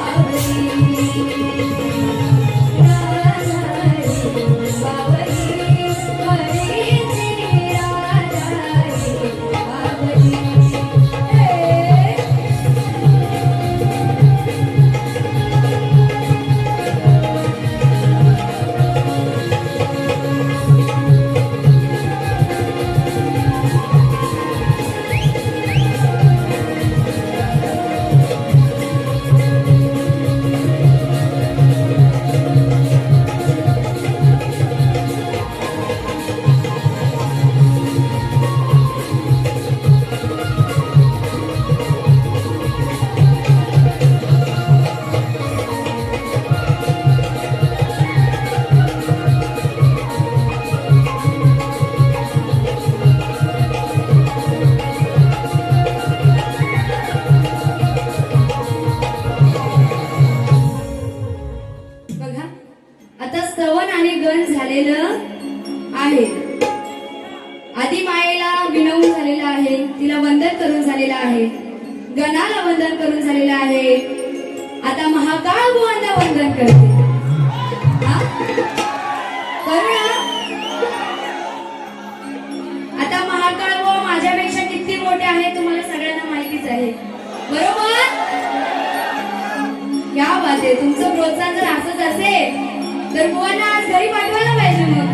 Yeah. आहे. गणाला वंदन करून झालेलं आहे. आता महाकाळ बुवांना वंदन करते. आता महाकाळ बुवा माझ्यापेक्षा किती मोठे आहे तुम्हाला सगळ्यांना माहितीच आहे. बरोबर? या बात आहे तुमचं प्रोत्साहन जर असंच असेल तर बुवांना आज घरी पाठवायला पाहिजे मग.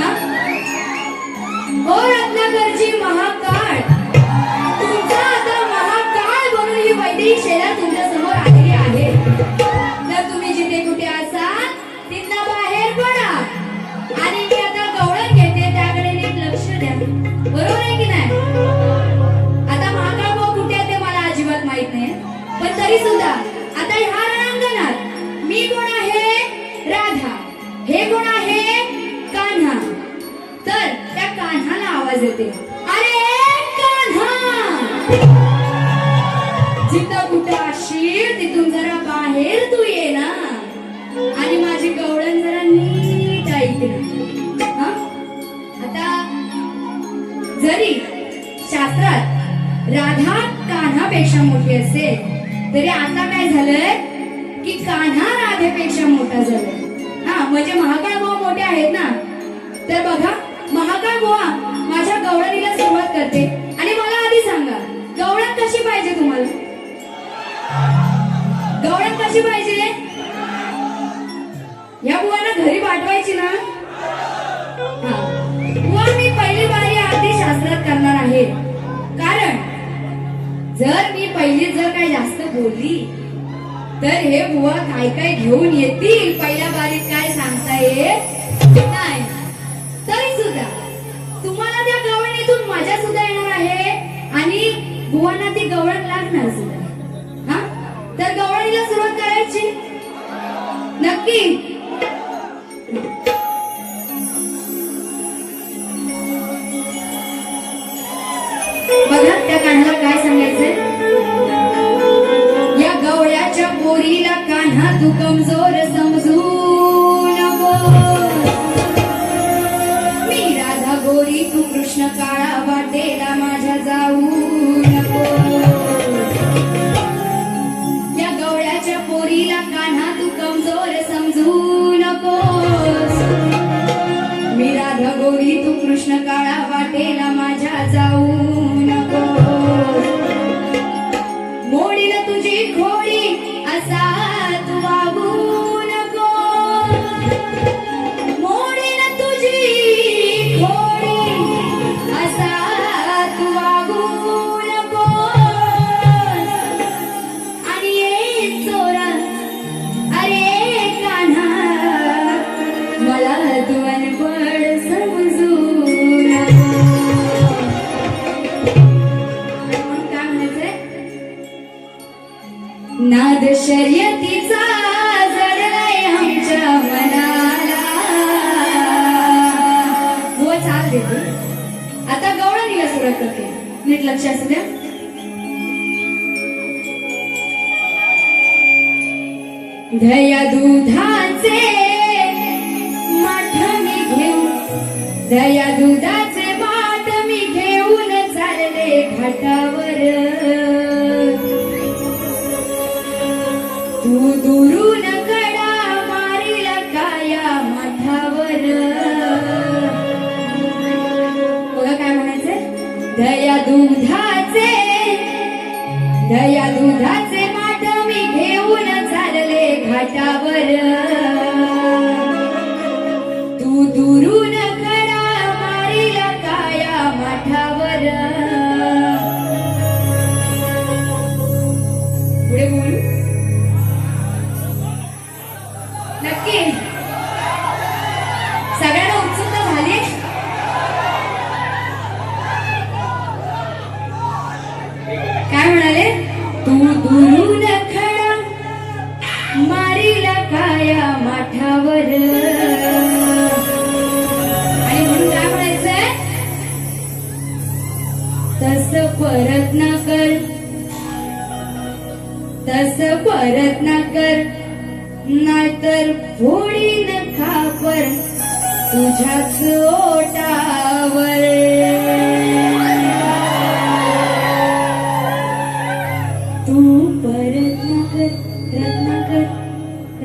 हा? हो रत्नाकरची महाकाळ. ही शेला तुमच्यासमोर आलेली आहे. तर तुम्ही जिथे कुठे असाल तिथं बाहेर पडा. आणि मी आता गवळण घेते त्याकडे नीट लक्ष द्या. बरोबर आहे की नाही? आता महाकाळ भाऊ कुठे आहे ते मला अजिबात माहीत नाही. पण तरी सुद्धा आता ह्या रणांगणात मी कोण आहे? राधा. हे कोण आहे? कान्हा. तर त्या कान्हाला आवाज येते. तरी आता काय झालंय की कान्हा राधेपेक्षा मोठा झालाय. हा म्हणजे महाकाळ बुवा मोठे आहेत ना? तर बघा महाकाळ बुवा माझ्या गवळणीला सुरुवात करते. आणि मला आधी सांगा गवळण कशी पाहिजे तुम्हाला? गवळण कशी पाहिजे? या बुवांना घरी पाठवायची ना? बुवा मी पहिली बारी आधी शास्त्रात करणार आहे. कारण जर मी पहिली जर काय जास्त बोलली तर हे बुवा काय काय घेऊन येतील? पहिल्या बारीत काय सांगता येत नाही. तरी सुद्धा तुम्हाला त्या गवळणीतून मजा सुद्धा येणार आहे आणि बुवांना ती गवळण लागणार सुद्धा. हा? तर गवळणीला सुरुवात करायची. नक्की. बघा त्या कान्हाला तू कमजोर समजू मी राधा गोरी तू कृष्ण काळा वाटेला माझ्या जाऊ नको या गवळ्याच्या पोरीला कान्हा तू कमजोर समजू नको मी राधा गोरी तू कृष्ण काळा वाटेला माझ्या जाऊ दुधाचे दया दुधाचे माठ मी घेऊन चालले घाटावर. तू दुरून कडा मारीला काया माठावर. पुढे बोलू. नक्की. सगळ्यांना परत ना कर नाहीतर फोडीन खापर तुझ्याच ओटावर. तू परत ना कर रत्नाकर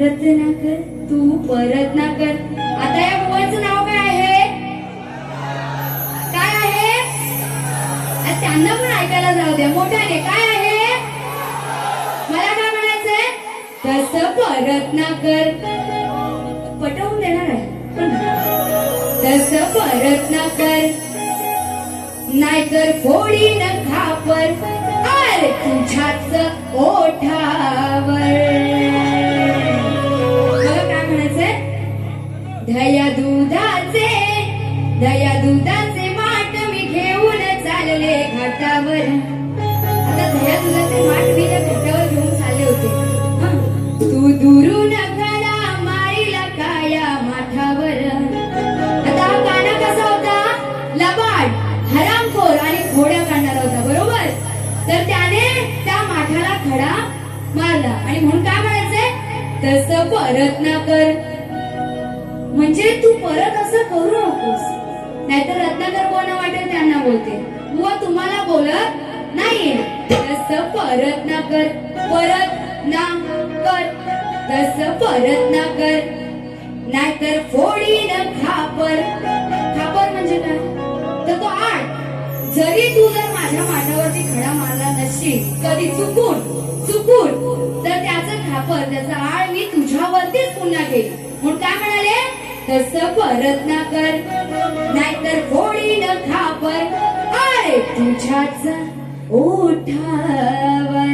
रत्नाकर तू परत ना कर आता या मुलाचं नाव काय आहे? काय आहे? त्यांना पण ऐकायला जाऊ द्या. मोठ्याने काय तस पटवून देणार आहे. तस परत ना कर नाहीतर फोडी न खापर अरे तुझ्याच ओठावर. मला काय म्हणायचंय? दया दुधाचे दया दुधाचे माट मी घेऊन चालले घाटावर. आता दया दुधाचे माट मी घाटावर मारला. आणि म्हणून काय म्हणायचंय? तस परत ना कर. म्हणजे तू परत असं करू नकोस. नाहीतर रत्नाकर कोणा वाटेल त्यांना बोलते. बुवा तुम्हाला बोलत नाहीये. तस परत ना कर. परत ना कर. तस परत ना कर. नाहीतर फोडी न खापर. खापर म्हणजे काय? तर तो आठ जरी तू जर माझ्या मानावरती खडा मारला नसशील कधी चुकून चुकून. तर त्याचं खापर त्याचा आळ मी तुझ्यावरतीच पुन्हा घेईन. म्हणून काय म्हणाले? तस परत ना कर. नाहीतर फोडी न खापर. अरे तुझ्याच ओठावर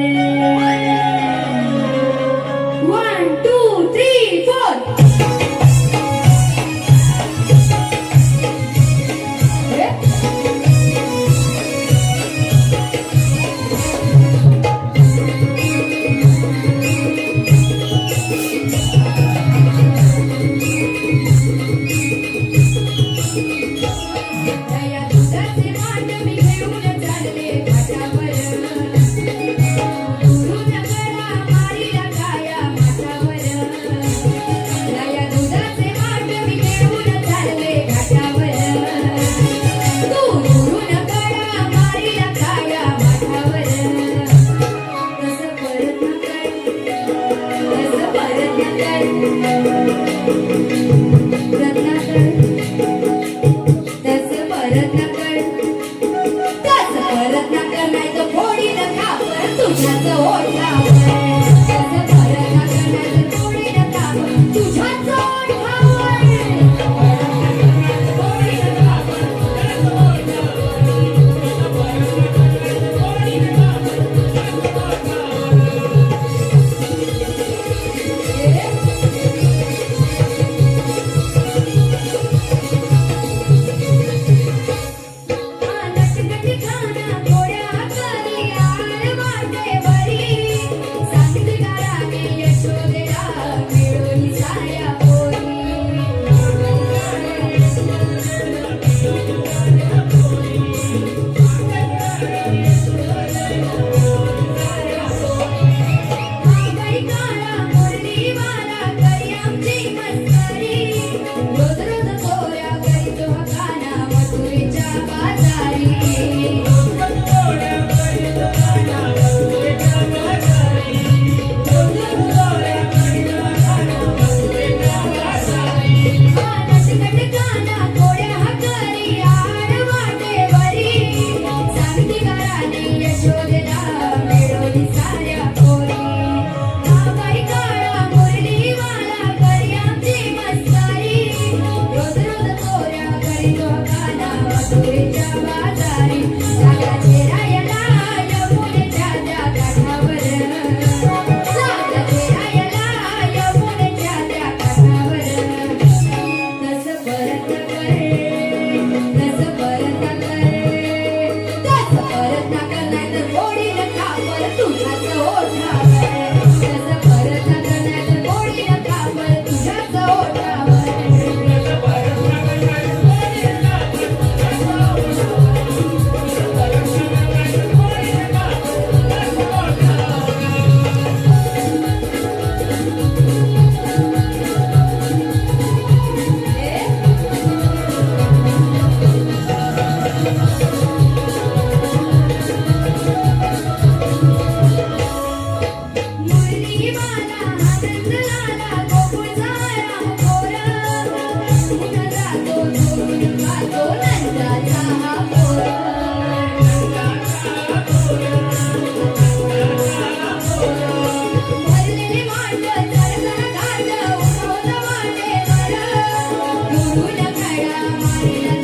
Yeah.